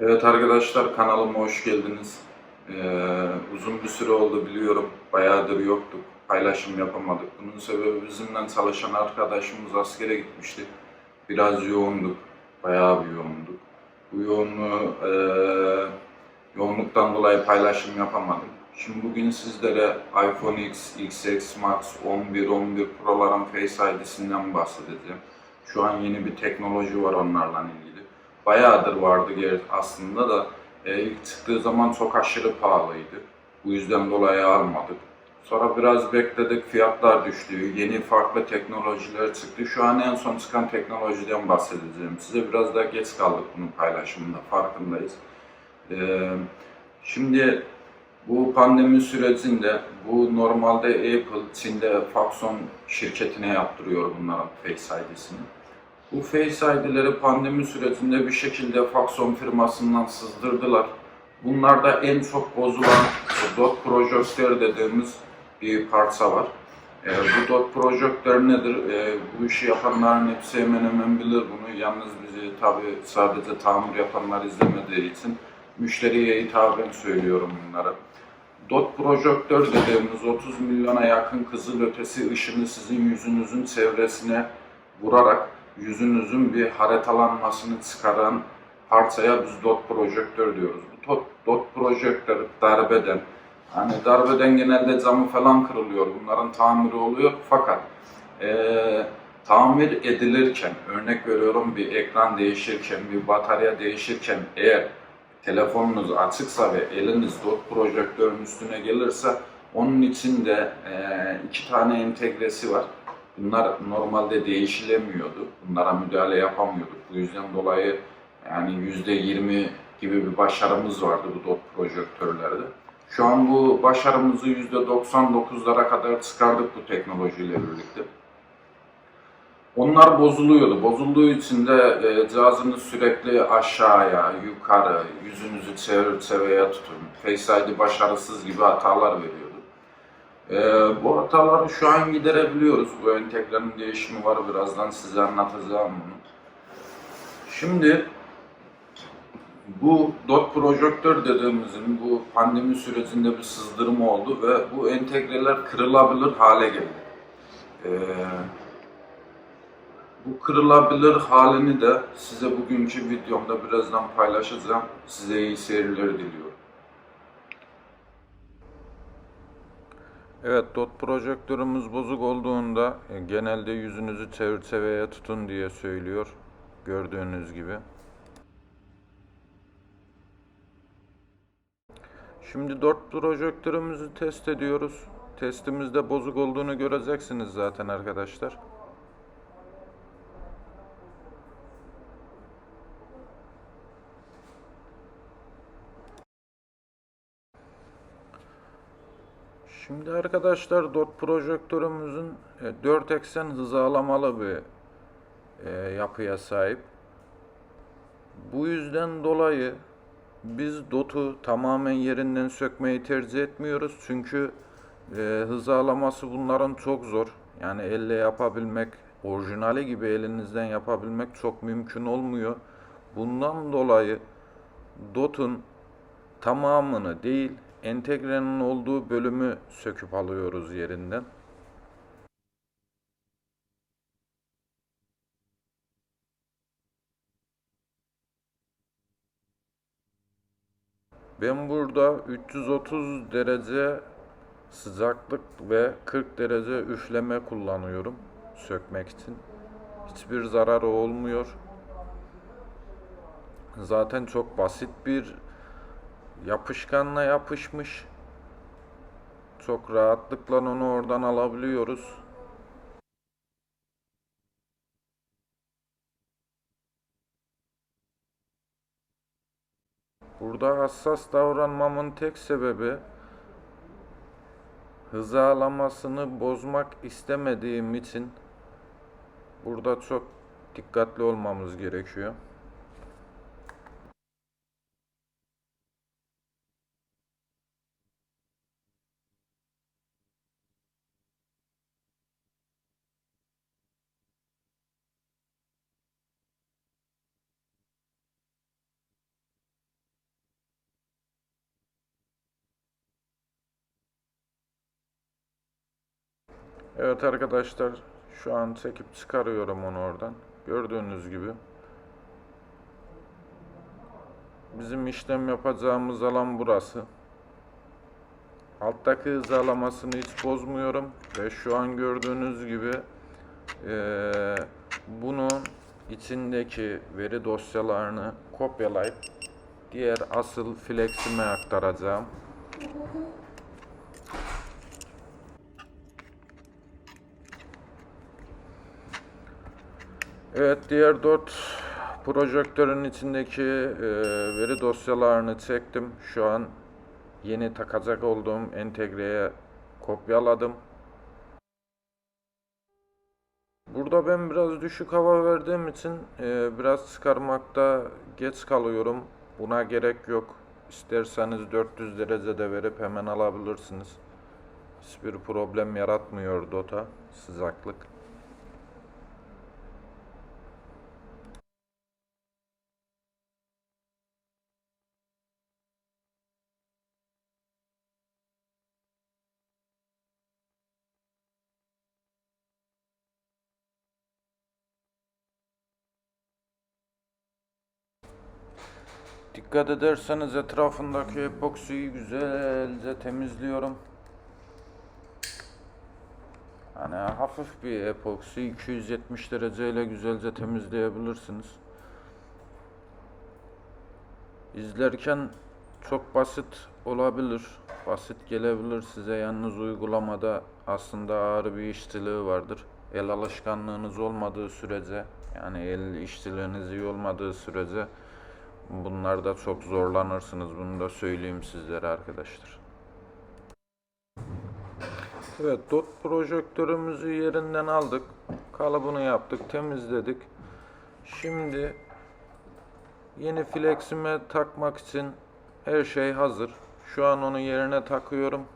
Evet arkadaşlar kanalıma hoş geldiniz. Ee, uzun bir süre oldu biliyorum. Bayağıdır yoktuk. Paylaşım yapamadık. Bunun sebebi bizimle çalışan arkadaşımız askere gitmişti. Biraz yoğunduk. Bayağı bir yoğunduk. Bu yoğunluğu eee, yoğunluktan dolayı paylaşım yapamadım. Şimdi bugün sizlere iPhone X, XS Max 11, 11 Pro'ların Face ID'sinden bahsedeceğim. Şu an yeni bir teknoloji var onlarla ilgili bayağıdır vardı aslında da e, ilk çıktığı zaman çok aşırı pahalıydı. Bu yüzden dolayı almadık. Sonra biraz bekledik, fiyatlar düştü, yeni farklı teknolojiler çıktı. Şu an en son çıkan teknolojiden bahsedeceğim. Size biraz daha geç kaldık bunun paylaşımında, farkındayız. E, şimdi bu pandemi sürecinde bu normalde Apple Çin'de Foxconn şirketine yaptırıyor bunların Face ID'sini. Bu Face ID'leri pandemi sürecinde bir şekilde Foxconn firmasından sızdırdılar. Bunlarda en çok bozulan dot projektör dediğimiz bir parça var. E, bu dot projektör nedir? E, bu işi yapanların hepsi hemen hemen bilir bunu. Yalnız bizi tabi sadece tamir yapanlar izlemediği için müşteriye hitaben söylüyorum bunları. Dot projektör dediğimiz 30 milyona yakın kızıl ötesi ışını sizin yüzünüzün çevresine vurarak yüzünüzün bir haritalanmasını çıkaran parçaya biz dot projektör diyoruz. Bu dot, dot projektör darbeden, hani darbeden genelde camı falan kırılıyor, bunların tamiri oluyor fakat eee, tamir edilirken, örnek veriyorum bir ekran değişirken, bir batarya değişirken eğer telefonunuz açıksa ve eliniz dot projektörün üstüne gelirse onun için de eee, iki tane entegresi var. Bunlar normalde değişilemiyordu. Bunlara müdahale yapamıyorduk. Bu yüzden dolayı yani yüzde yirmi gibi bir başarımız vardı bu dot projektörlerde. Şu an bu başarımızı yüzde 99'lara kadar çıkardık bu teknolojiyle birlikte. Onlar bozuluyordu. Bozulduğu için de e, cihazınız sürekli aşağıya, yukarı, yüzünüzü çevir çevreye tutun, Face ID başarısız gibi hatalar veriyordu. Ee, bu hataları şu an giderebiliyoruz. Bu entegrenin değişimi var. Birazdan size anlatacağım bunu. Şimdi bu dot projektör dediğimizin bu pandemi sürecinde bir sızdırma oldu ve bu entegreler kırılabilir hale geldi. Ee, bu kırılabilir halini de size bugünkü videomda birazdan paylaşacağım. Size iyi seyirler diliyorum. Evet, dot projektörümüz bozuk olduğunda e, genelde yüzünüzü çerçeveye tutun diye söylüyor. Gördüğünüz gibi. Şimdi dot projektörümüzü test ediyoruz. Testimizde bozuk olduğunu göreceksiniz zaten arkadaşlar. Şimdi arkadaşlar dot projektörümüzün e, 4 eksen hizalamalı bir e, yapıya sahip. Bu yüzden dolayı biz dotu tamamen yerinden sökmeyi tercih etmiyoruz. Çünkü e, hizalaması bunların çok zor. Yani elle yapabilmek, orijinali gibi elinizden yapabilmek çok mümkün olmuyor. Bundan dolayı dotun tamamını değil, entegrenin olduğu bölümü söküp alıyoruz yerinden. Ben burada 330 derece sıcaklık ve 40 derece üfleme kullanıyorum sökmek için. Hiçbir zararı olmuyor. Zaten çok basit bir yapışkanla yapışmış. Çok rahatlıkla onu oradan alabiliyoruz. Burada hassas davranmamın tek sebebi hizalamasını bozmak istemediğim için burada çok dikkatli olmamız gerekiyor. Evet arkadaşlar şu an çekip çıkarıyorum onu oradan. Gördüğünüz gibi. Bizim işlem yapacağımız alan burası. Alttaki hızalamasını hiç bozmuyorum ve şu an gördüğünüz gibi eee bunun içindeki veri dosyalarını kopyalayıp diğer asıl flexime aktaracağım. Evet, diğer dört projektörün içindeki e, veri dosyalarını çektim. Şu an yeni takacak olduğum entegreye kopyaladım. Burada ben biraz düşük hava verdiğim için e, biraz çıkarmakta geç kalıyorum. Buna gerek yok. İsterseniz 400 derecede verip hemen alabilirsiniz. Hiçbir problem yaratmıyor Dota sıcaklık. Dikkat ederseniz etrafındaki epoksiyi güzelce temizliyorum. Hani hafif bir epoksi 270 dereceyle güzelce temizleyebilirsiniz. İzlerken çok basit olabilir. Basit gelebilir size yalnız uygulamada aslında ağır bir işçiliği vardır. El alışkanlığınız olmadığı sürece yani el işçiliğiniz iyi olmadığı sürece bunlarda çok zorlanırsınız. Bunu da söyleyeyim sizlere arkadaşlar. Evet, dot projektörümüzü yerinden aldık. Kalıbını yaptık, temizledik. Şimdi yeni flexime takmak için her şey hazır. Şu an onu yerine takıyorum.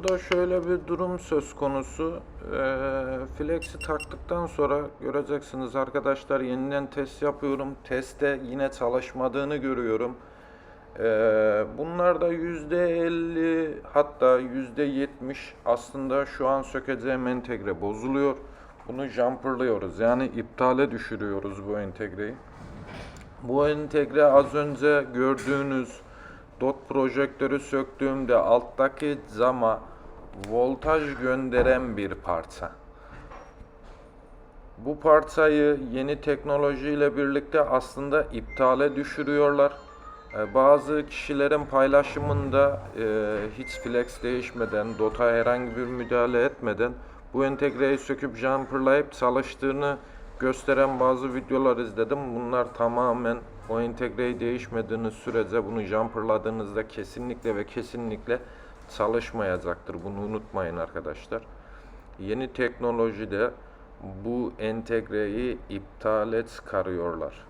Burada şöyle bir durum söz konusu. Ee, Flex'i taktıktan sonra göreceksiniz arkadaşlar yeniden test yapıyorum. Testte yine çalışmadığını görüyorum. Ee, bunlar da %50 hatta %70 aslında şu an sökeceğim entegre bozuluyor. Bunu jumperlıyoruz yani iptale düşürüyoruz bu entegreyi. Bu entegre az önce gördüğünüz dot projektörü söktüğümde alttaki cama voltaj gönderen bir parça. Bu parçayı yeni teknolojiyle birlikte aslında iptale düşürüyorlar. Ee, Bazı kişilerin paylaşımında e, hiç flex değişmeden, DOTA herhangi bir müdahale etmeden bu entegreyi söküp jumperlayıp çalıştığını gösteren bazı videolar izledim. Bunlar tamamen o entegreyi değişmediğiniz sürece bunu jumperladığınızda kesinlikle ve kesinlikle çalışmayacaktır. Bunu unutmayın arkadaşlar. Yeni teknolojide bu entegreyi iptale çıkarıyorlar.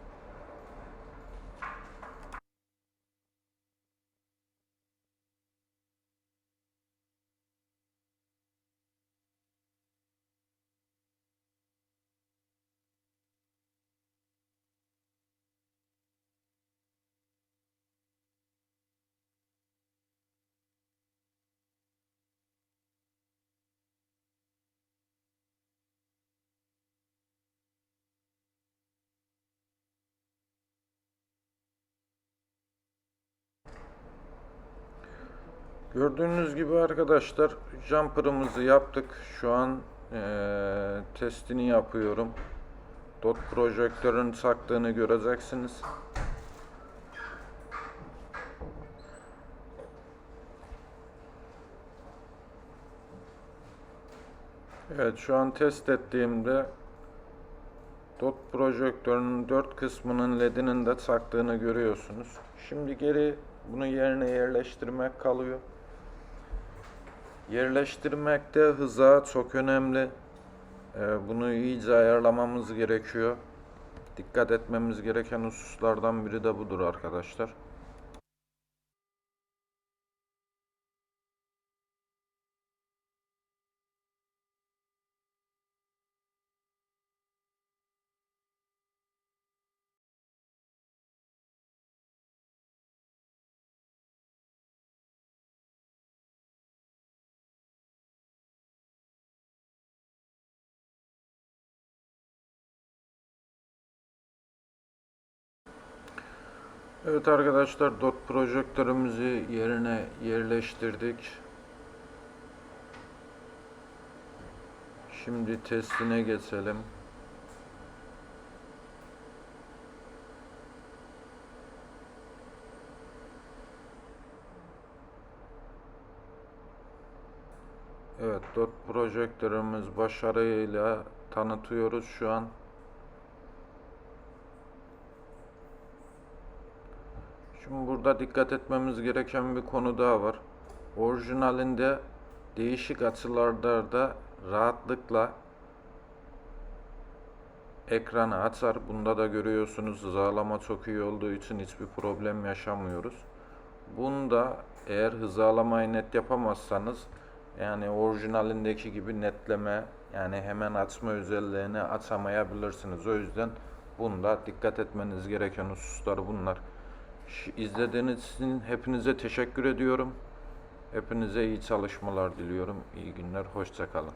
Gördüğünüz gibi arkadaşlar jumper'ımızı yaptık. Şu an eee, testini yapıyorum. Dot projektörün saktığını göreceksiniz. Evet şu an test ettiğimde dot projektörünün dört kısmının ledinin de saktığını görüyorsunuz. Şimdi geri bunu yerine yerleştirmek kalıyor. Yerleştirmekte hıza çok önemli. Ee, Bunu iyice ayarlamamız gerekiyor. Dikkat etmemiz gereken hususlardan biri de budur arkadaşlar. Evet arkadaşlar dot projektörümüzü yerine yerleştirdik. Şimdi testine geçelim. Evet, dot projektörümüz başarıyla tanıtıyoruz şu an. Şimdi burada dikkat etmemiz gereken bir konu daha var. Orijinalinde değişik açılarda da rahatlıkla ekranı açar. Bunda da görüyorsunuz hızalama çok iyi olduğu için hiçbir problem yaşamıyoruz. Bunda eğer hızalamayı net yapamazsanız yani orijinalindeki gibi netleme yani hemen açma özelliğini açamayabilirsiniz. O yüzden bunda dikkat etmeniz gereken hususlar bunlar. İzlediğiniz için hepinize teşekkür ediyorum. Hepinize iyi çalışmalar diliyorum. İyi günler, hoşça kalın.